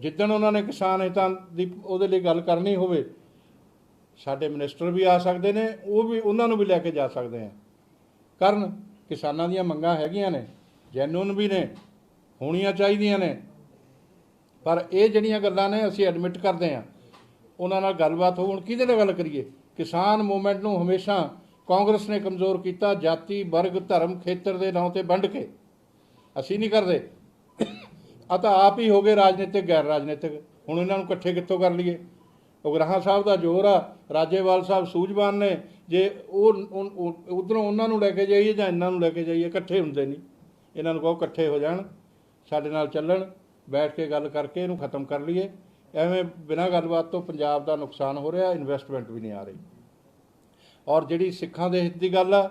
ਜਿੱਦਣ ਉਹਨਾਂ ਨੇ ਕਿਸਾਨ ਹਿੱਤਾਂ ਦੀ ਉਹਦੇ ਲਈ ਗੱਲ ਕਰਨੀ ਹੋਵੇ, ਸਾਡੇ ਮਿਨਿਸਟਰ ਵੀ ਆ ਸਕਦੇ ਨੇ, ਉਹ ਵੀ ਉਹਨਾਂ ਨੂੰ ਵੀ ਲੈ ਕੇ ਜਾ ਸਕਦੇ ਆ। ਕਰਨ ਕਿਸਾਨਾਂ ਦੀਆਂ ਮੰਗਾਂ ਹੈਗੀਆਂ ਨੇ, ਜੈਨੂਨ ਵੀ ਨੇ, ਹੋਣੀਆਂ ਚਾਹੀਦੀਆਂ ਨੇ। ਪਰ ਇਹ ਜਿਹੜੀਆਂ ਗੱਲਾਂ ਨੇ ਅਸੀਂ ਐਡਮਿਟ ਕਰਦੇ ਆ, ਉਹਨਾਂ ਨਾਲ ਗੱਲਬਾਤ ਹੋ ਹੁਣ, ਕਿਹਦੇ ਨਾਲ ਗੱਲ ਕਰੀਏ? ਕਿਸਾਨ ਮੂਵਮੈਂਟ ਨੂੰ ਹਮੇਸ਼ਾ ਕਾਂਗਰਸ ਨੇ ਕਮਜ਼ੋਰ ਕੀਤਾ, ਜਾਤੀ, ਵਰਗ, ਧਰਮ, ਖੇਤਰ ਦੇ ਨਾਂ ਤੇ ਵੰਡ ਕੇ। ਅਸੀਂ ਨਹੀਂ ਕਰਦੇ। ਆ ਤਾਂ ਆਪ ਹੀ ਹੋ ਗਏ ਰਾਜਨੀਤਿਕ, ਗੈਰ ਰਾਜਨੀਤਿਕ। ਹੁਣ ਇਹਨਾਂ ਨੂੰ ਇਕੱਠੇ ਕਿੱਥੋਂ ਕਰ ਲਈਏ? ਉਗਰਾਹਾਂ ਸਾਹਿਬ ਦਾ ਜ਼ੋਰ ਆ, ਰਾਜੇਵਾਲ ਸਾਹਿਬ ਸੂਝਵਾਨ ਨੇ। ਜੇ ਉਹ ਉਧਰੋਂ ਉਹਨਾਂ ਨੂੰ ਲੈ ਕੇ ਜਾਈਏ ਜਾਂ ਇਹਨਾਂ ਨੂੰ ਲੈ ਕੇ ਜਾਈਏ, ਇਕੱਠੇ ਹੁੰਦੇ ਨਹੀਂ। ਇਹਨਾਂ ਨੂੰ ਕਹੋ ਇਕੱਠੇ ਹੋ ਜਾਣ, ਸਾਡੇ ਨਾਲ ਚੱਲਣ, ਬੈਠ ਕੇ ਗੱਲ ਕਰਕੇ ਇਹਨੂੰ ਖਤਮ ਕਰ ਲਈਏ। ਐਵੇਂ ਬਿਨਾਂ ਗੱਲਬਾਤ ਤੋਂ ਪੰਜਾਬ ਦਾ ਨੁਕਸਾਨ ਹੋ ਰਿਹਾ ਇਨਵੈਸਟਮੈਂਟ ਵੀ ਨਹੀਂ ਆ ਰਹੀ। ਔਰ ਜਿਹੜੀ ਸਿੱਖਾਂ ਦੇ ਹਿੱਤ ਦੀ ਗੱਲ ਆ,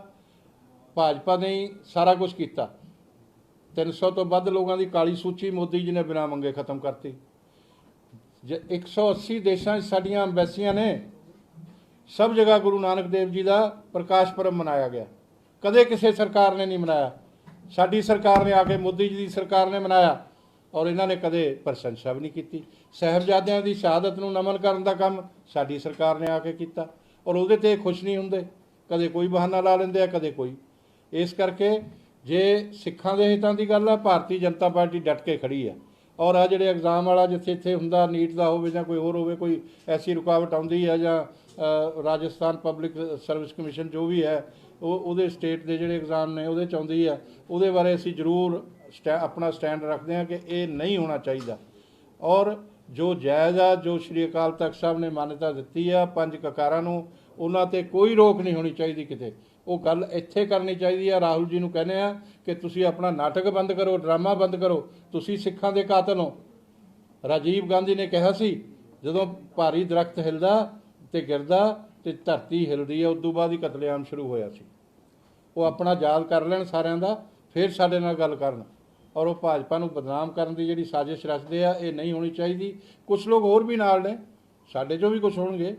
ਭਾਜਪਾ ਨੇ ਹੀ ਸਾਰਾ ਕੁਝ ਕੀਤਾ। 300 ਤੋਂ ਵੱਧ ਲੋਕਾਂ ਦੀ ਕਾਲੀ ਸੂਚੀ ਮੋਦੀ ਜੀ ਨੇ ਬਿਨਾਂ ਮੰਗੇ ਖਤਮ ਕਰਤੀ। ਜੇ 180 ਦੇਸ਼ਾਂ 'ਚ ਸਾਡੀਆਂ ਅੰਬੈਸੀਆਂ ਨੇ, ਸਭ ਜਗ੍ਹਾ ਗੁਰੂ ਨਾਨਕ ਦੇਵ ਜੀ ਦਾ ਪ੍ਰਕਾਸ਼ ਪਰਬ ਮਨਾਇਆ ਗਿਆ। ਕਦੇ ਕਿਸੇ ਸਰਕਾਰ ਨੇ ਨਹੀਂ ਮਨਾਇਆ। ਸਾਡੀ ਸਰਕਾਰ ਨੇ ਆ ਕੇ ਮੋਦੀ ਜੀ ਦੀ ਸਰਕਾਰ ਨੇ ਮਨਾਇਆ ਔਰ ਇਹਨਾਂ ਨੇ ਕਦੇ ਪ੍ਰਸ਼ੰਸਾ ਵੀ ਨਹੀਂ ਕੀਤੀ। ਸਹਿਬਜ਼ਾਦਿਆਂ ਦੀ ਸ਼ਹਾਦਤ ਨੂੰ ਨਮਨ ਕਰਨ ਦਾ ਕੰਮ ਸਾਡੀ ਸਰਕਾਰ ਨੇ ਆ ਕੇ ਕੀਤਾ ਔਰ ਉਹਦੇ ਤੇ ਖੁਸ਼ ਨਹੀਂ ਹੁੰਦੇ। ਕਦੇ ਕੋਈ ਬਹਾਨਾ ਲਾ ਲੈਂਦੇ ਆ, ਕਦੇ ਕੋਈ। ਇਸ ਕਰਕੇ ਜੇ ਸਿੱਖਾਂ ਦੇ ਹਿੱਤਾਂ ਦੀ ਗੱਲ ਆ, ਭਾਰਤੀ ਜਨਤਾ ਪਾਰਟੀ ਡਟ ਕੇ ਖੜੀ ਆ। ਔਰ ਆ ਜਿਹੜੇ ਐਗਜ਼ਾਮ ਵਾਲਾ ਜਿੱਥੇ ਇੱਥੇ ਹੁੰਦਾ ਨੀਟ ਦਾ ਹੋਵੇ ਜਾਂ ਕੋਈ ਹੋਰ ਹੋਵੇ, ਕੋਈ ਐਸੀ ਰੁਕਾਵਟ ਆਉਂਦੀ ਹੈ ਜਾਂ ਰਾਜਸਥਾਨ ਪਬਲਿਕ ਸਰਵਿਸ ਕਮਿਸ਼ਨ ਜੋ ਵੀ ਹੈ, ਉਹ, ਉਹਦੇ ਸਟੇਟ ਦੇ ਜਿਹੜੇ ਐਗਜ਼ਾਮ ਨੇ, ਉਹਦੇ ਚ ਆਉਂਦੀ ਹੈ ਉਹਦੇ ਬਾਰੇ ਅਸੀਂ ਜ਼ਰੂਰ ਸਟੈ, ਆਪਣਾ ਸਟੈਂਡ ਰੱਖਦੇ ਹਾਂ ਕਿ ਇਹ ਨਹੀਂ ਹੋਣਾ ਚਾਹੀਦਾ। ਔਰ ਜੋ ਜਾਇਜ਼ ਆ, ਜੋ ਸ਼੍ਰੀ ਅਕਾਲ ਤਖਤ ਸਾਹਿਬ ਨੇ ਮਾਨਤਾ ਦਿੱਤੀ ਆ ਪੰਜ ਕਕਾਰਾਂ ਨੂੰ, ਉਹਨਾਂ ਤੇ ਕੋਈ ਰੋਕ ਨਹੀਂ ਹੋਣੀ ਚਾਹੀਦੀ ਕਿਤੇ। ਉਹ ਗੱਲ ਇੱਥੇ ਕਰਨੀ ਚਾਹੀਦੀ ਆ। ਰਾਹੁਲ ਜੀ ਨੂੰ ਕਹਿੰਦੇ ਆ ਕਿ ਤੁਸੀਂ ਆਪਣਾ ਨਾਟਕ ਬੰਦ ਕਰੋ, ਡਰਾਮਾ ਬੰਦ ਕਰੋ। ਤੁਸੀਂ ਸਿੱਖਾਂ ਦੇ ਕਾਤਲ ਹੋ। ਰਾਜੀਵ ਗਾਂਧੀ ਨੇ ਕਿਹਾ ਸੀ, ਜਦੋਂ ਭਾਰੀ ਦਰਖਤ ਹਿਲਦਾ ਤੇ ਗਿਰਦਾ ਤੇ ਧਰਤੀ ਹਿਲਦੀ ਹੈ ਉਦੋਂ ਬਾਅਦ ਹੀ ਕਤਲੇਆਮ ਸ਼ੁਰੂ ਹੋਇਆ ਸੀ। ਉਹ ਆਪਣਾ ਯਾਦ ਕਰ ਲੈਣ ਸਾਰਿਆਂ ਦਾ, ਫਿਰ ਸਾਡੇ ਨਾਲ ਗੱਲ ਕਰਨ। ਔਰ ਉਹ ਭਾਜਪਾ ਨੂੰ ਬਦਨਾਮ ਕਰਨ ਦੀ ਜਿਹੜੀ ਸਾਜ਼ਿਸ਼ ਰਚਦੇ ਆ, ਇਹ ਨਹੀਂ ਹੋਣੀ ਚਾਹੀਦੀ। ਕੁਝ ਲੋਕ ਹੋਰ ਵੀ ਨਾਲ ਨੇ, ਸਾਡੇ ਚੋਂ ਵੀ ਕੁਝ ਹੋਣਗੇ।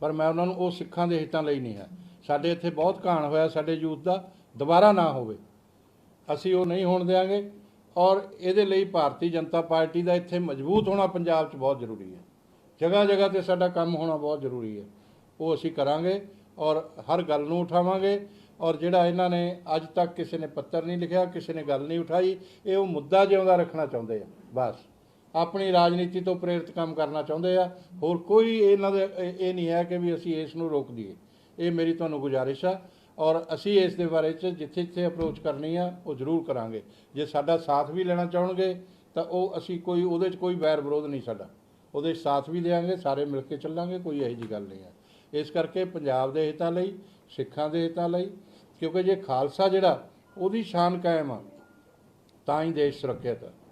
ਪਰ ਮੈਂ ਉਹਨਾਂ ਨੂੰ ਉਹ ਸਿੱਖਾਂ ਦੇ ਹਿੱਤਾਂ ਲਈ ਨਹੀਂ ਹੈ। ਸਾਡੇ ਇੱਥੇ ਬਹੁਤ ਘਾਣ ਹੋਇਆ, ਸਾਡੇ ਯੂਥ ਦਾ, ਦੁਬਾਰਾ ਨਾ ਹੋਵੇ। ਅਸੀਂ ਉਹ ਨਹੀਂ ਹੋਣ ਦੇਵਾਂਗੇ ਔਰ ਇਹਦੇ ਲਈ ਭਾਰਤੀ ਜਨਤਾ ਪਾਰਟੀ ਦਾ ਇੱਥੇ ਮਜ਼ਬੂਤ ਹੋਣਾ ਪੰਜਾਬ 'ਚ ਬਹੁਤ ਜ਼ਰੂਰੀ ਹੈ। ਜਗ੍ਹਾ ਜਗ੍ਹਾ ਤੇ ਸਾਡਾ ਕੰਮ ਹੋਣਾ ਬਹੁਤ ਜ਼ਰੂਰੀ ਹੈ। ਉਹ ਅਸੀਂ ਕਰਾਂਗੇ ਔਰ ਹਰ ਗੱਲ ਨੂੰ ਉਠਾਵਾਂਗੇ। ਔਰ ਜਿਹੜਾ ਇਹਨਾਂ ਨੇ ਅੱਜ ਤੱਕ ਕਿਸੇ ਨੇ ਪੱਤਰ ਨਹੀਂ ਲਿਖਿਆ, ਕਿਸੇ ਨੇ ਗੱਲ ਨਹੀਂ ਉਠਾਈ, ਇਹ ਉਹ ਮੁੱਦਾ ਜਿਉਂਦਾ ਰੱਖਣਾ ਚਾਹੁੰਦੇ ਆ, ਬਸ। ਆਪਣੀ ਰਾਜਨੀਤੀ ਤੋਂ ਪ੍ਰੇਰਿਤ ਕੰਮ ਕਰਨਾ ਚਾਹੁੰਦੇ ਆ। ਹੋਰ ਕੋਈ ਇਹਨਾਂ ਦੇ, ਇਹ ਨਹੀਂ ਹੈ ਕਿ ਵੀ ਅਸੀਂ ਇਸ ਨੂੰ ਰੋਕ ਦਈਏ। ਇਹ ਮੇਰੀ ਤੁਹਾਨੂੰ ਗੁਜ਼ਾਰਿਸ਼ ਆ ਔਰ ਅਸੀਂ ਇਸ ਦੇ ਬਾਰੇ ਚ ਜਿੱਥੇ ਜਿੱਥੇ ਅਪਰੋਚ ਕਰਨੀ ਆ, ਉਹ ਜ਼ਰੂਰ ਕਰਾਂਗੇ। ਜੇ ਸਾਡਾ ਸਾਥ ਵੀ ਲੈਣਾ ਚਾਹਣਗੇ, ਤਾਂ ਉਹ ਅਸੀਂ ਕੋਈ, ਉਹਦੇ ਚ ਕੋਈ ਵੈਰ ਵਿਰੋਧ ਨਹੀਂ ਸਾਡਾ। ਉਹਦੇ 'ਚ ਸਾਥ ਵੀ ਦੇਵਾਂਗੇ ਸਾਰੇ ਮਿਲ ਕੇ ਚੱਲਾਂਗੇ, ਕੋਈ ਇਹੋ ਜੀ ਗੱਲ ਨਹੀਂ ਹੈ ਇਸ ਕਰਕੇ ਪੰਜਾਬ ਦੇ ਹਿੱਤਾਂ ਲਈ, ਸਿੱਖਾਂ ਦੇ ਹਿੱਤਾਂ ਲਈ, ਕਿਉਂਕਿ ਜੇ ਖਾਲਸਾ ਜਿਹੜਾ, ਉਹਦੀ ਸ਼ਾਨ ਕਾਇਮ ਆ, ਤਾਂ ਹੀ ਦੇਸ਼ ਸੁਰੱਖਿਅਤ ਆ।